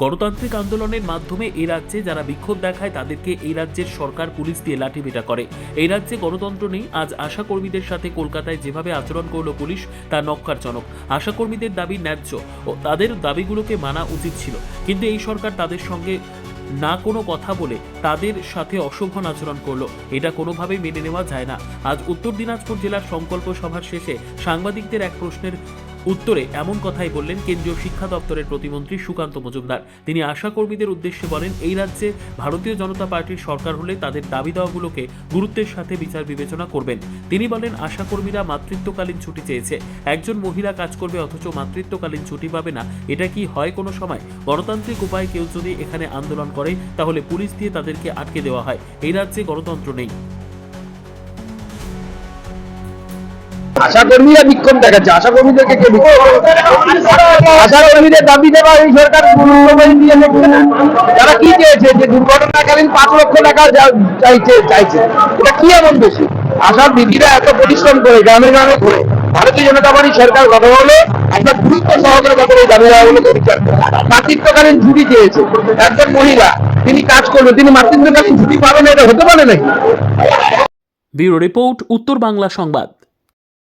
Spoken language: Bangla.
গণতান্ত্রিক আন্দোলনের মাধ্যমে এই রাজ্যে যারা বিক্ষোভ দেখায় তাদেরকে এই রাজ্যের সরকার পুলিশ দিয়ে লাঠিপেটা করে। এই রাজ্যে গণতন্ত্র নেই, আজ আশাকর্মীদের সাথে কলকাতায় যেভাবে আচরণ করল পুলিশ, তা নক্কারজনক। আশাকর্মীদের দাবি ন্যায্য ও তাদের দাবিগুলোকে মানা উচিত ছিল। কিন্তু এই সরকার তাদের সঙ্গে না কোনো কথা বলে তাদের সাথে অশোভন আচরণ করল। এটা কোনোভাবেই মেনে নেওয়া যায় না। আজ উত্তর দিনাজপুর জেলার সংকল্প সভার শেষে সাংবাদিকদের এক প্রশ্নের উত্তরে এমন কথাই বললেন কেন্দ্রীয় শিক্ষা দপ্তরের প্রতিমন্ত্রী সুকান্ত মজুমদার। তিনি আশা কর্মীদের উদ্দেশ্যে বলেন, এই রাজ্যে ভারতীয় জনতা পার্টির সরকার হলে তাদের দাবি দাওয়াগুলোকে গুরুত্বের সাথে বিচার বিবেচনা করবেন। তিনি বলেন আশা কর্মীরা মাতৃত্বকালীন ছুটি চেয়েছে। একজন মহিলা কাজ করবে অথচ মাতৃত্বকালীন ছুটি পাবে না। এটা কি হয় কোনো সময়? গণতান্ত্রিক উপায়ে কেউ যদি এখানে আন্দোলন করে, তাহলে পুলিশ দিয়ে তাদেরকে আটকে দেওয়া হয়। এই রাজ্যে গণতন্ত্র নেই। আশা কর্মীরা বিক্ষোভ দেখাচ্ছে। আশা কর্মীদেরকে কে বিক্ষোভ আশা কর্মীদের দাবি দেওয়া এই সরকার তারা কি চেয়েছে? যে দুর্ঘটনাকালীন পাঁচ লক্ষ টাকা চাইছে চাইছে। এটা কি এমন বেশি? আশা দিদিরা এত পরিশ্রম করে, গ্রামে গ্রামে ঘুরে। ভারতীয় জনতা পার্টি সরকার কথা বলে একটা গুরুত্ব সহকারে কথা বলে দাবি দেওয়াগুলোকে বিচার মাতৃত্বকালীন ছুটি চেয়েছে। একজন মহিলা, তিনি কাজ করবে তিনি মাতৃত্বকালীন ছুটি পাবেন, এটা হতে পারে নাকি? ব্যুরো রিপোর্ট, উত্তর বাংলা সংবাদ।